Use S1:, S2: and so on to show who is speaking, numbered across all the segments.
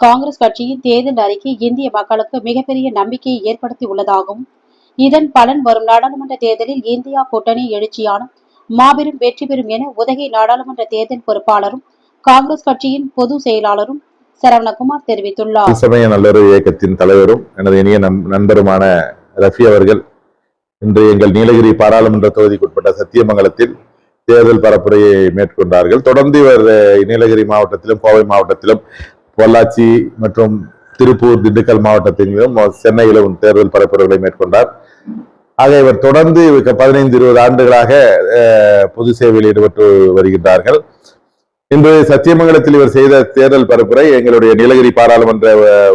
S1: காங்கிரஸ் கட்சியின் தேர்தல் அறிக்கை இந்திய மக்களுக்கு மிகப்பெரிய நம்பிக்கையை ஏற்படுத்தி உள்ளதாகவும் இதன் பலன் வரும் நாடாளுமன்ற தேர்தலில் இந்தியா கூட்டணி எழுச்சியான மாபெரும் வெற்றி பெறும் என உதகை நாடாளுமன்ற தேர்தல் பொறுப்பாளரும் காங்கிரஸ் கட்சியின் பொது செயலாளரும் சரவணகுமார் தெரிவித்துள்ளார்.
S2: சமய நல்லுறவு இயக்கத்தின் தலைவரும் எனது இனிய நண்பருமான ரஃபி அவர்கள் இன்று எங்கள் நீலகிரி பாராளுமன்ற தொகுதிக்குட்பட்ட சத்தியமங்கலத்தில் தேர்தல் பரப்புரையை மேற்கொண்டார்கள். தொடர்ந்து இவர் நீலகிரி மாவட்டத்திலும் கோவை மாவட்டத்திலும் பொள்ளாச்சி மற்றும் திருப்பூர் திண்டுக்கல் மாவட்டத்திலும் சென்னையிலும் தேர்தல் பரப்புரைகளை மேற்கொண்டார். ஆக இவர் தொடர்ந்து இவருக்கு பதினைந்து இருபது ஆண்டுகளாக பொது சேவையில் ஈடுபட்டு வருகின்றார்கள். இன்று சத்தியமங்கலத்தில் இவர் செய்த தேர்தல் பரப்புரை எங்களுடைய நீலகிரி பாராளுமன்ற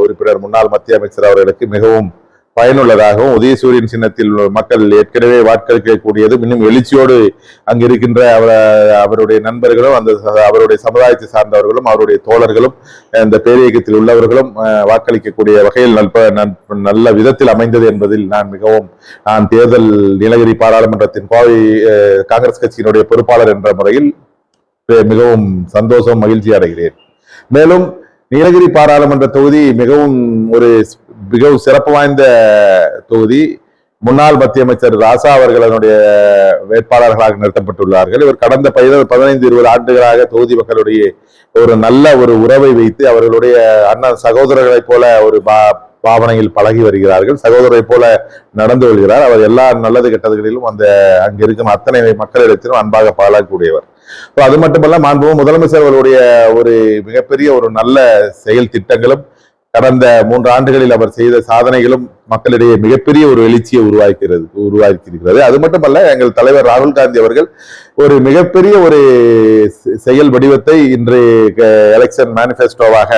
S2: உறுப்பினர் முன்னாள் மத்திய அமைச்சர் அவர்களுக்கு மிகவும் பயனுள்ளதாகவும் உதயசூரியன் சின்னத்தில் மக்கள் ஏற்கனவே வாக்களிக்கக்கூடியதும் இன்னும் எழுச்சியோடு அங்கு இருக்கின்ற அவர் அவருடைய நண்பர்களும் அந்த அவருடைய சமுதாயத்தை சார்ந்தவர்களும் அவருடைய தோழர்களும் இந்த பேரியக்கத்தில் உள்ளவர்களும் அஹ், வாக்களிக்கக்கூடிய வகையில் நல்ப நல்ல விதத்தில் அமைந்தது என்பதில் நான் மிகவும் நான் தேர்தல் நீலகிரி பாராளுமன்றத்தின் கோவை அஹ், காங்கிரஸ் கட்சியினுடைய பொறுப்பாளர் என்ற முறையில் மிகவும் சந்தோஷம் மகிழ்ச்சி அடைகிறேன். மேலும் நீலகிரி பாராளுமன்ற தொகுதி மிகவும் ஒரு மிகவும் சிறப்பு வாய்ந்த தொகுதி. முன்னாள் மத்திய அமைச்சர் ராசா அவர்களுடைய வேட்பாளர்களாக நிறுத்தப்பட்டுள்ளார்கள். இவர் கடந்த பதின- பதினைந்து இருபது ஆண்டுகளாக தொகுதி மக்களுடைய ஒரு நல்ல ஒரு உறவை வைத்து அவர்களுடைய அண்ணன் சகோதரர்களைப் போல ஒரு பா பாவனையில் பழகி வருகிறார்கள். சகோதரரை போல நடந்து வருகிறார் அவர் எல்லா நல்லது கெட்டதுகளிலும் அந்த அங்க இருக்கும் அத்தனை மக்களிடத்திலும் அன்பாக பழகக்கூடியவர். அது மட்டுமல்ல மாண்பும் முதலமைச்சர் அவருடைய ஒரு மிகப்பெரிய ஒரு நல்ல செயல் திட்டங்களும் கடந்த மூன்று ஆண்டுகளில் அவர் செய்த சாதனைகளும் மக்களிடையே மிகப்பெரிய ஒரு எழுச்சியை உருவாக்கிறது உருவாக்கியிருக்கிறது. அது மட்டுமல்ல எங்கள் தலைவர் ராகுல் காந்தி அவர்கள் ஒரு மிகப்பெரிய ஒரு செயல் வடிவத்தை இன்று எலெக்ஷன் மேனிஃபெஸ்டோவாக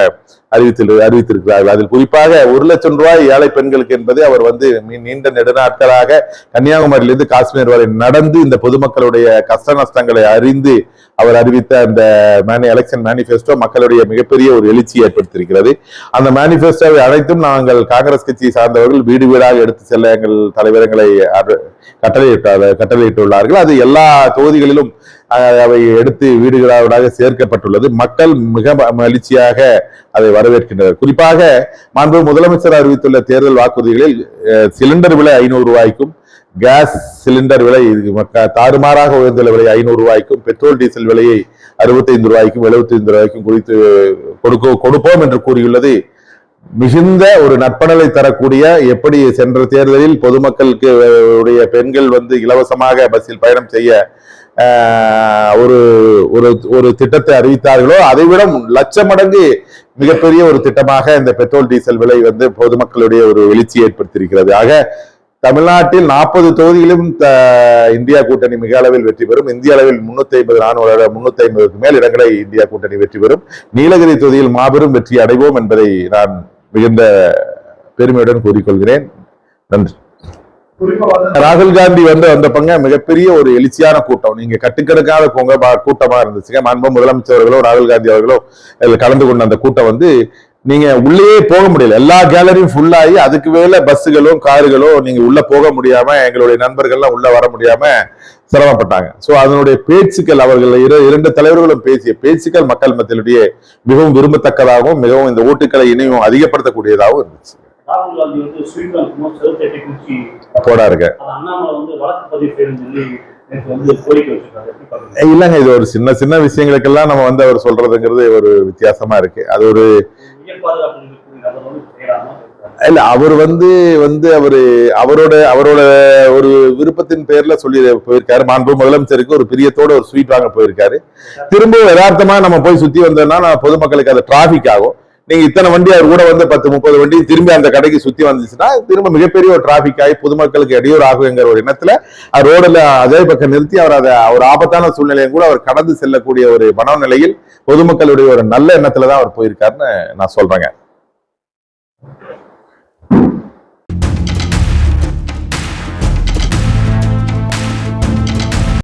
S2: அறிவித்து அறிவித்திருக்கிறார்கள். அதில் குறிப்பாக ஒரு லட்சம் ரூபாய் ஏழை பெண்களுக்கு என்பதை அவர் வந்து நீண்ட நெடுநாட்களாக கன்னியாகுமரியிலிருந்து காஷ்மீர் வரை நடந்து இந்த பொதுமக்களுடைய கஷ்ட நஷ்டங்களை அறிந்து அவர் அறிவித்த அந்த மேனி எலெக்ஷன் மேனிஃபெஸ்டோ மக்களுடைய மிகப்பெரிய ஒரு எழுச்சி ஏற்படுத்தியிருக்கிறது. அந்த மேனிஃபெஸ்டோவை அனைத்தும் நாங்கள் காங்கிரஸ் கட்சியை சார்ந்தவர்கள் அவர்கள் வீடு வீடாக எடுத்து செல்ல எங்கள் தலைவர் எங்களை அரு- கட்டளையிட்டுள்ளார்கள். அது எல்லா தொகுதிகளிலும் அவை எடுத்து வீடுகளாக சேர்க்கப்பட்டுள்ளது. மக்கள் மிக மகிழ்ச்சியாக அதை வரவேற்கின்றனர். குறிப்பாக மாண்பு முதலமைச்சர் அறிவித்துள்ள தேர்தல் வாக்குறுதிகளில் சிலிண்டர் விலை ஐநூறு ரூபாய்க்கும் கேஸ் சிலிண்டர் விலை தாறுமாறாக உயர்ந்துள்ள விலை ஐநூறு ரூபாய்க்கும் பெட்ரோல் டீசல் விலையை அறுபத்தைந்து ரூபாய்க்கும் எழுபத்தைந்து ரூபாய்க்கும் குறித்து கொடுக்க கொடுப்போம் என்று கூறியுள்ளது. மிகுந்த ஒரு நற்பணலை தரக்கூடிய எப்படி சென்ற தேர்தலில் பொதுமக்களுக்கு உடைய பெண்கள் வந்து இலவசமாக பஸ்ஸில் பயணம் செய்ய ஒரு ஒரு ஒரு திட்டத்தை அறிவித்தார்களோ அதை விட லட்ச மடங்கு மிகப்பெரிய ஒரு திட்டமாக இந்த பெட்ரோல் டீசல் விலை வந்து பொதுமக்களுடைய ஒரு எழுச்சி ஏற்படுத்தியிருக்கிறது. ஆக தமிழ்நாட்டில் நாற்பது தொகுதியிலும் இந்தியா கூட்டணி மிக அளவில் வெற்றி பெறும். இந்திய அளவில் முன்னூத்தி ஐம்பது நானூறு முன்னூத்தி ஐம்பதுக்கு மேல் இடங்களை இந்தியா கூட்டணி வெற்றி பெறும். நீலகிரி தொகுதியில் மாபெரும் வெற்றி அடைவோம் என்பதை நான் மிகுந்த பெருமையுடன் கூறிக்கொள்கிறேன். நன்றி. ராகுல் காந்தி வந்து வந்த பங்க மிகப்பெரிய ஒரு எழுச்சியான கூட்டம். நீங்க கட்டுக்கடுக்காத கூட்டமா இருந்துச்சுங்க. மாண்பு முதலமைச்சர் அவர்களோ ராகுல் காந்தி அவர்களோ கலந்து கொண்ட அந்த கூட்டம் வந்து நீங்க உள்ளே போக முடியல. எல்லா கேலரியும் ஃபுல் ஆகி அதுக்கு மேல பஸ்ஸுகளோ காருகளோ நீங்க உள்ள போக முடியாம எங்களுடைய நண்பர்கள்லாம் உள்ள வர முடியாம சிரமப்பட்டாங்க. சோ அதனுடைய பேச்சுக்கள் அவர்கள் இரு- இரண்டு தலைவர்களும் பேசிய பேச்சுக்கள் மக்கள் மத்தியிலேயே மிகவும் விரும்பத்தக்கதாகவும் மிகவும் இந்த ஓட்டுக்களை இனியும் அதிகப்படுத்தக்கூடியதாகவும் இருந்துச்சு.
S3: ராகுல் காந்தி வந்து ஸ்வீட் அனுப்பும் செலுத்தட்டை குறிச்சி
S2: போடா இருக்க
S3: அது அண்ணாமலை வந்து வழக்கு பதிவு செய்யணும்னு சொல்லி நேற்று வந்து கோரிக்கை வச்சிருக்காரு எப்படி பாக்குறீங்க?
S2: இல்லைங்க இது ஒரு சின்ன சின்ன விஷயங்களுக்கெல்லாம் நம்ம வந்து அவர் சொல்றதுங்கிறது ஒரு வித்தியாசமா இருக்கு. அது ஒரு இல்ல அவர் வந்து வந்து அவரு அவரோட அவரோட ஒரு விருப்பத்தின் பேர்ல சொல்லி போயிருக்காரு. மாண்பு முதலமைச்சருக்கு ஒரு பிரியத்தோட ஒரு ஸ்வீட் வாங்க போயிருக்காரு. திரும்ப யதார்த்தமா நம்ம போய் சுத்தி வந்தோம்னா பொதுமக்களுக்கு அது டிராபிக் ஆகும். நீங்க இத்தனை வண்டி அவர் கூட வந்து பத்து முப்பது வண்டி திரும்பி அந்த கடைக்கு சுத்தி வந்துச்சுன்னா திரும்ப மிகப்பெரிய ஒரு டிராபிக் ஆகி பொதுமக்களுக்கு இடையூறு ஆகுங்கிற ஒரு எண்ணத்துல ரோடுல அதே பக்கம் நிறுத்தி அவர் அதை ஒரு ஆபத்தான சூழ்நிலையும் கூட அவர் கடந்து செல்லக்கூடிய ஒரு மனநிலையில் பொதுமக்களுடைய ஒரு நல்ல எண்ணத்துல தான் அவர் போயிருக்காருன்னு நான் சொல்றேங்க.